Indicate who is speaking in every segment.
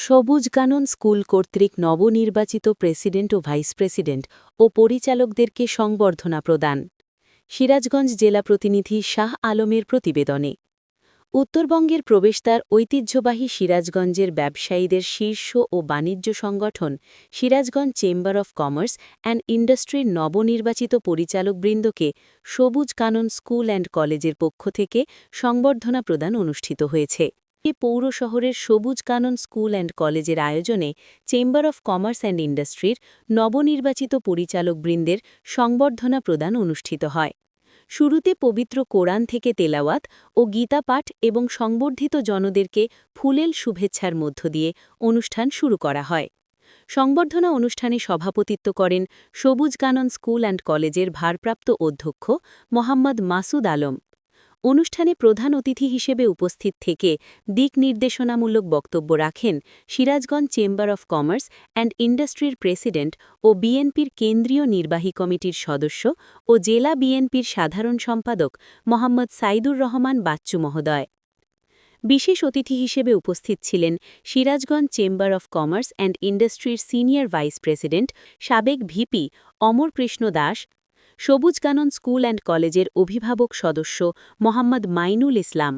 Speaker 1: সবুজ কানন স্কুল কর্তৃক নবনির্বাচিত প্রেসিডেন্ট ও ভাইস প্রেসিডেন্ট ও পরিচালকদেরকে সংবর্ধনা প্রদান। সিরাজগঞ্জ জেলা প্রতিনিধি শাহ আলমের প্রতিবেদনে। উত্তরবঙ্গের প্রবেশদ্বার ঐতিহ্যবাহী সিরাজগঞ্জের ব্যবসায়ীদের শীর্ষ ও বাণিজ্য সংগঠন Sirajganj chamber of commerce and ইন্ডাস্ট্রির নবনির্বাচিত পরিচালকবৃন্দকে সবুজ কানন স্কুল অ্যান্ড কলেজের পক্ষ থেকে সংবর্ধনা প্রদান অনুষ্ঠিত হয়েছে। পৌর শহরের সবুজ কানন স্কুল অ্যান্ড কলেজের আয়োজনে চেম্বার অফ কমার্স অ্যান্ড ইন্ডাস্ট্রির নবনির্বাচিত পরিচালকবৃন্দের সংবর্ধনা প্রদান অনুষ্ঠিত হয়। শুরুতে পবিত্র কোরআন থেকে তেলাওয়াত ও গীতা পাঠ এবং সংবর্ধিত জনদেরকে ফুলেল শুভেচ্ছার মধ্য দিয়ে অনুষ্ঠান শুরু করা হয়। সংবর্ধনা অনুষ্ঠানে সভাপতিত্ব করেন সবুজ কানন স্কুল অ্যান্ড কলেজের ভারপ্রাপ্ত অধ্যক্ষ মোহাম্মদ মাসুদ আলম। অনুষ্ঠানে প্রধান অতিথি হিসেবে উপস্থিত থেকে দিক নির্দেশনামূলক বক্তব্য রাখেন Sirajganj chamber of commerce and ইন্ডাস্ট্রির প্রেসিডেন্ট ও বিএনপির কেন্দ্রীয় নির্বাহী কমিটির সদস্য ও জেলা বিএনপির সাধারণ সম্পাদক মোহাম্মদ সাইদুর রহমান বাচ্চু মহোদয়। বিশেষ অতিথি হিসেবে উপস্থিত ছিলেন Sirajganj chamber of commerce and ইন্ডাস্ট্রির সিনিয়র ভাইস প্রেসিডেন্ট সাবেক VP Amar Krishna Das Sabuj Kanan school and কলেজের অভিভাবক সদস্য মোহাম্মদ মাইনুল ইসলাম।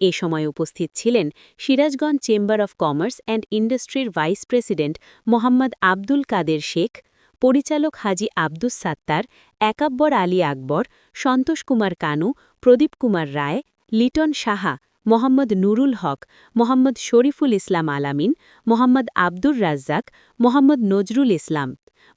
Speaker 1: এ সময় উপস্থিত ছিলেন Sirajganj chamber of commerce and ইন্ডাস্ট্রির ভাইস প্রেসিডেন্ট মোহাম্মদ আব্দুল কাদের শেখ, পরিচালক হাজি আব্দুস সাত্তার, একাব্বর আলী আকবর, সন্তোষ কুমার কানু, প্রদীপ কুমার রায়, লিটন সাহা মোহাম্মদ নুরুল হক, মোহাম্মদ শরীফুল ইসলাম আলামিন, মোহাম্মদ আব্দুর রাজ্জাক, মোহাম্মদ নজরুল ইসলাম,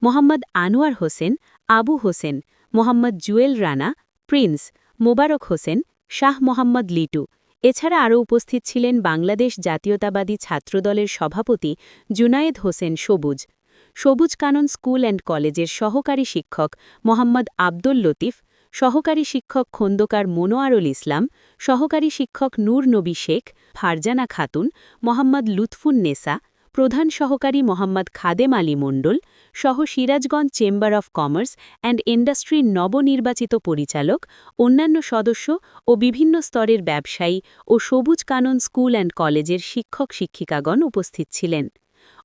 Speaker 1: মোহাম্মদ আনোয়ার হোসেন, আবু হোসেন, মোহাম্মদ জুয়েল রানা, প্রিন্স, মোবারক হোসেন, শাহ মোহাম্মদ লিটু। এছাড়া আরও উপস্থিত ছিলেন বাংলাদেশ জাতীয়তাবাদী ছাত্রদলের সভাপতি জুনায়েদ হোসেন সবুজ। সবুজ কানন স্কুল অ্যান্ড কলেজের সহকারী শিক্ষক মোহাম্মদ আব্দুল লতিফ সহকারী শিক্ষক খন্দকার মনোয়ারুল ইসলাম, সহকারী শিক্ষক নূর নবী শেখ, ফারজানা খাতুন, মোহাম্মদ লুৎফুন নেসা প্রধান সহকারী মোহাম্মদ খাদেম আলী মণ্ডল, সহ Sirajganj chamber of commerce and ইন্ডাস্ট্রির নবনির্বাচিত পরিচালক, অন্যান্য সদস্য ও বিভিন্ন স্তরের ব্যবসায়ী ও সবুজ কানন স্কুল অ্যান্ড কলেজের শিক্ষক শিক্ষিকাগণ উপস্থিত ছিলেন।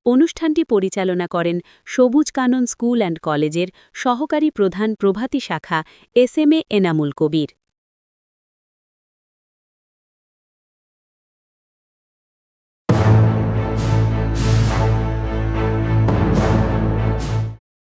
Speaker 1: অনুষ্ঠানটি পরিচালনা করেন সবুজ কানন স্কুল অ্যান্ড কলেজের সহকারী প্রধান প্রভাতী শাখা, S M A Enamul Kabir.